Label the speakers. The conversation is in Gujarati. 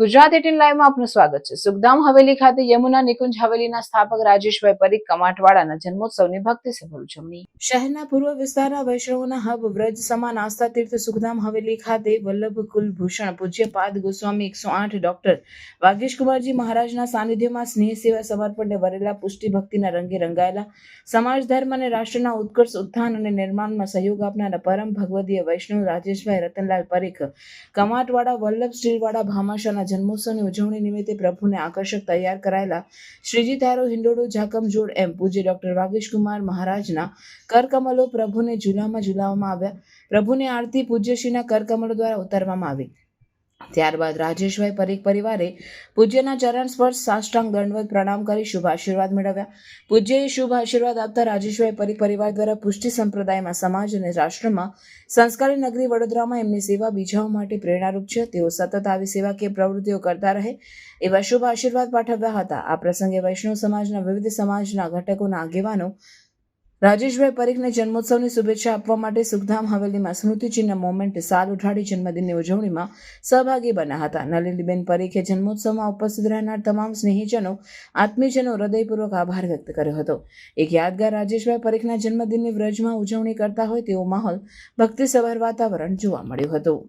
Speaker 1: ગુજરાત એટીન લાઈવમાં આપનું સ્વાગત છે. સુખધામ હવેલી ખાતે યમુના નિકુંજ હવેલીના સ્થાપક રાજેશભાઈ પરીખ કમાટવાડાના જન્મોત્સવની ભક્તિસભર ઉજવણી શહેરના પૂર્વ વિસ્તારના વૈષ્ણવોના હબ વ્રજ સમાન આસ્થા તીર્થ સુખધામ હવેલી ખાતે વલ્લભ કુલભૂષણ પૂજ્યપાદ ગોસ્વામી એકસો આઠ ડોક્ટર વાગેશકુમારજી મહારાજના સાનિધ્યમાં સ્નેહ સેવા સમર્પણને વરેલા પુષ્ટિ ભક્તિના રંગે રંગાયેલા, સમાજ ધર્મ અને રાષ્ટ્રના ઉત્કર્ષ ઉત્થાન અને નિર્માણમાં સહયોગ આપનારા પરમ ભગવદીય વૈષ્ણવ રાજેશભાઈ રતનલાલ પરીખ કમાટવાડા વલ્લભ સ્ટીલવાડા ભામાશાના જન્મોત્સવની ઉજવણી નિમિત્તે પ્રભુને આકર્ષક તૈયાર કરાયેલા શ્રીજી તારો હિંડોળો ઝાકમ જોડ એમ પૂજ્ય ડોક્ટર વાગેશ કુમાર મહારાજના કરકમલો પ્રભુને ઝૂલામાં ઝૂલાવવામાં આવ્યા. પ્રભુની આરતી પૂજ્યશ્રીના કરકમલો દ્વારા ઉતારવામાં આવી. ત્યારબાદ રાજેશભાઈ પરીખ પરિવારે પૂજ્યના ચરણ સ્પર્શ સાષ્ટાંગ દંડવત પ્રણામ કરી શુભ આશીર્વાદ મેળવ્યા. પૂજ્યએ શુભ આશીર્વાદ આપતા રાજેશભાઈ પરીખ પરિવાર દ્વારા પુષ્ટિ સંપ્રદાયમાં સમાજ અને રાષ્ટ્રમાં સંસ્કારી નગરી વડોદરામાં એમની સેવા બીજાઓ માટે પ્રેરણારૂપ છે. તેઓ સતત આવી સેવાકીય પ્રવૃત્તિઓ કરતા રહે એવા શુભ આશીર્વાદ પાઠવ્યા હતા. આ પ્રસંગે વૈષ્ણવ સમાજના વિવિધ સમાજના ઘટકોના આગેવાનો રાજેશભાઈ પરીખને જન્મોત્સવની શુભેચ્છા આપવા માટે સુખધામ હવેલીમાં સ્મૃતિચિહ્ન મોમેન્ટ સાલ ઉઠાડી જન્મદિનની ઉજવણીમાં સહભાગી બન્યા હતા. નલિનીબેન પરીખે જન્મોત્સવમાં ઉપસ્થિત રહેનાર તમામ સ્નેહીજનો આત્મીજનો હૃદયપૂર્વક આભાર વ્યક્ત કર્યો હતો. એક યાદગાર રાજેશભાઈ પરીખના જન્મદિનની વ્રજમાં ઉજવણી કરતા હોય તેવો માહોલ ભક્તિસભર વાતાવરણ જોવા મળ્યું હતું.